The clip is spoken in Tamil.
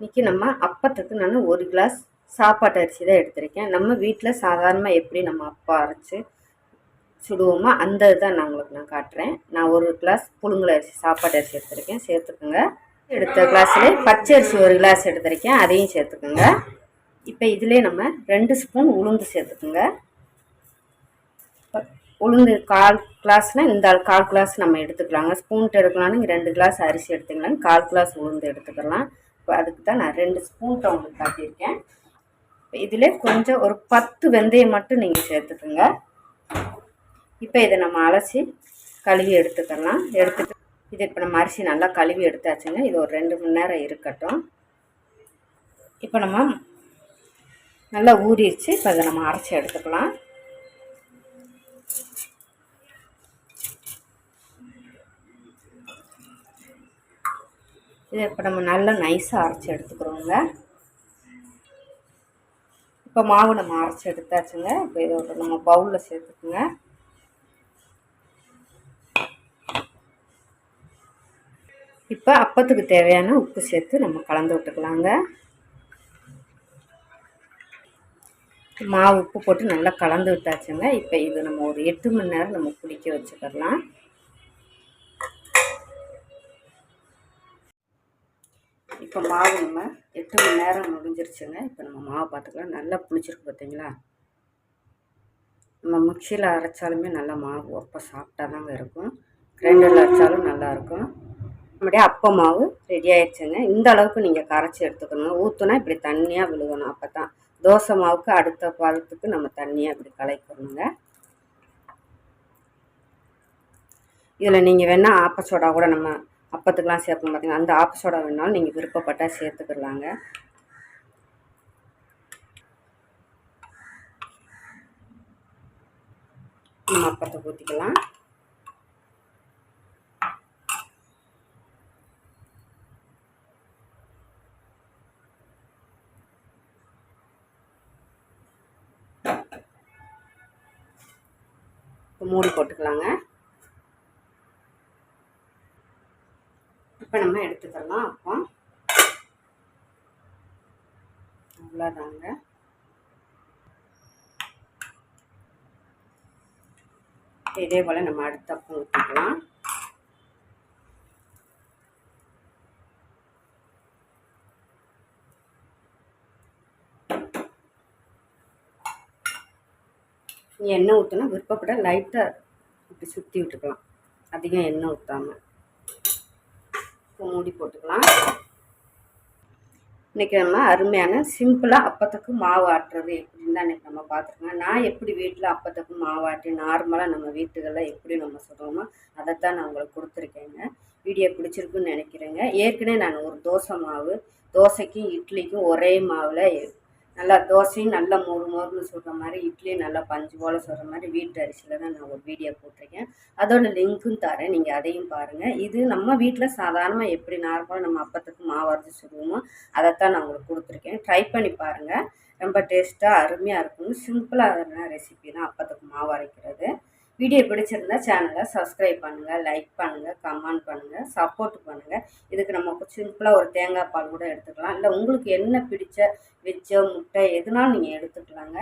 இன்றைக்கி நம்ம அப்பத்துக்கு நான் ஒரு கிளாஸ் சாப்பாட்டு அரிசி தான் எடுத்திருக்கேன். நம்ம வீட்டில் சாதாரணமாக எப்படி நம்ம அப்பா அரைச்சி சுடுவோமோ அந்த இதுதான் நான் உங்களுக்கு நான் காட்டுறேன். நான் ஒரு கிளாஸ் புழுங்கல் அரிசி சாப்பாட்டு அரிசி எடுத்திருக்கேன். சேர்த்துக்குங்க. எடுத்த கிளாஸ்லேயே பச்சை அரிசி ஒரு கிளாஸ் எடுத்திருக்கேன். அதையும் சேர்த்துக்குங்க. இப்போ இதிலே நம்ம ரெண்டு ஸ்பூன் உளுந்து சேர்த்துக்குங்க. உளுந்து கால் கிளாஸ்னால் இந்த கால் கிளாஸ் நம்ம எடுத்துக்கலாங்க. ஸ்பூன்ட்டு எடுக்கலாம்னு ரெண்டு கிளாஸ் அரிசி எடுத்துக்கலாம் கால் கிளாஸ் உளுந்து எடுத்துக்கலாம். அதுக்கு தான் நான் ரெண்டு ஸ்பூன்ட்ட உங்களுக்கு காட்டியிருக்கேன். இதில் கொஞ்சம் ஒரு பத்து வெந்தயம் மட்டும் நீங்கள் சேர்த்துக்குங்க. இப்போ இதை நம்ம அலசி கழுவி எடுத்துக்கலாம். எடுத்துட்டு இது இப்போ நம்ம அரிசி நல்லா கழுவி எடுத்தாச்சுங்க. இது ஒரு ரெண்டு மணி நேரம் இருக்கட்டும். இப்போ நம்ம நல்லா ஊறிடுச்சு. இப்போ அதை நம்ம அரைச்சி எடுத்துக்கலாம். இதை இப்போ நம்ம நல்லா நைஸாக அரைச்சி எடுத்துக்கிறோங்க. இப்போ மாவு நம்ம அரைச்சி எடுத்தாச்சுங்க. இப்போ இதை நம்ம பவுலில் சேர்த்துக்குங்க. இப்போ அப்பத்துக்கு தேவையான உப்பு சேர்த்து நம்ம கலந்து விட்டுக்கலாங்க. மாவு உப்பு போட்டு நல்லா கலந்து விட்டாச்சுங்க. இப்போ இது நம்ம ஒரு எட்டு மணி நேரம் நம்ம குடிக்க வச்சுக்கலாம் இப்போ மாவு நம்ம எட்டு மணி நேரம் முடிஞ்சிருச்சுங்க. இப்போ நம்ம மாவு பார்த்துக்கலாம். நல்லா புளிச்சிருக்கு பார்த்தீங்களா? நம்ம மிக்சியில் அரைச்சாலுமே நல்லா மாவு அப்போ சாப்பிட்டா தாங்க இருக்கும். கிரைண்டரில் அரைச்சாலும் நல்லாயிருக்கும் நம்முடைய அப்ப மாவு ரெடி ஆயிடுச்சுங்க. இந்த அளவுக்கு நீங்கள் கரைச்சி எடுத்துக்கணும் ஊற்றுனா இப்படி தண்ணியாக விழுகணும். அப்போ தான் தோசை மாவுக்கு அடுத்த பாதத்துக்கு நம்ம தண்ணியாக இப்படி கலைக்கணுங்க இதில் நீங்கள் வேணால் ஆப்ப சோடா கூட நம்ம அப்பத்துக்கெலாம் சேர்க்கணும் பார்த்தீங்கன்னா அந்த ஆப்ஸோட வேணாலும் நீங்கள் விருப்பப்பட்டால் சேர்த்துக்கிடலாங்க நம்ம அப்பத்தை ஊற்றிக்கலாம் மூடி போட்டுக்கலாங்க. இப்போ நம்ம எடுத்துக்கலாம் அப்போ. அவ்வளோதாங்க. இதே போல் நம்ம அடுத்த அப்பம் ஊற்றிக்கலாம் எண்ணெய் ஊற்றினா விருப்பப்பட லைட்டாக இப்படி சுற்றி விட்டுக்கலாம். அதிகம் எண்ணெய் ஊற்றாமல் மூடி போட்டுக்கலாம். இன்றைக்கி நம்ம அருமையான சிம்பிளாக அப்பத்துக்கு மாவு ஆட்டுறது எப்படின்னு தான் இன்றைக்கி நம்ம பார்த்துருக்கோங்க நான் எப்படி வீட்டில் அப்பத்துக்கு மாவு ஆட்டி நார்மலாக நம்ம வீட்டுகளில் எப்படி நம்ம சொல்கிறோமோ அதைத்தான் நான் உங்களுக்கு கொடுத்துருக்கேங்க. வீடியோ பிடிச்சிருக்குன்னு நினைக்கிறேங்க. ஏற்கனவே நான் ஒரு தோசை மாவு தோசைக்கும் இட்லிக்கும் ஒரே மாவில் நல்லா தோசையும் நல்லா மொறு மொறுன்னு சொல்கிற மாதிரி இட்லியும் நல்லா பஞ்சு போல் சொல்கிற மாதிரி வீட்டு அரிசியில் தான் நான் ஒரு வீடியோ போட்டிருக்கேன். அதோட லிங்க்கும் தரேன் நீங்கள் அதையும் பாருங்கள் இது நம்ம வீட்டில் சாதாரணமாக எப்படி நார்மலாக நம்ம அப்பத்துக்கு மாவு சொல்லுவோமோ அதைத்தான் நான் உங்களுக்கு கொடுத்துருக்கேன். ட்ரை பண்ணி பாருங்கள் ரொம்ப டேஸ்ட்டாக அருமையாக இருக்கும் சிம்பிளாக ரெசிபி தான் அப்பத்துக்கு மாவு அரைக்கிறது. வீடியோ பிடிச்சிருந்தா சேனலை சப்ஸ்கிரைப் பண்ணுங்கள் லைக் பண்ணுங்கள் கமெண்ட் பண்ணுங்கள் சப்போர்ட் பண்ணுங்கள் இதுக்கு நம்ம சிம்பிளாக ஒரு தேங்காய் பால் கூட எடுத்துக்கலாம். இல்லை உங்களுக்கு என்ன பிடிச்ச வெஜ்ஜோ முட்டை எதுனாலும் நீங்கள் எடுத்துக்கலாங்க.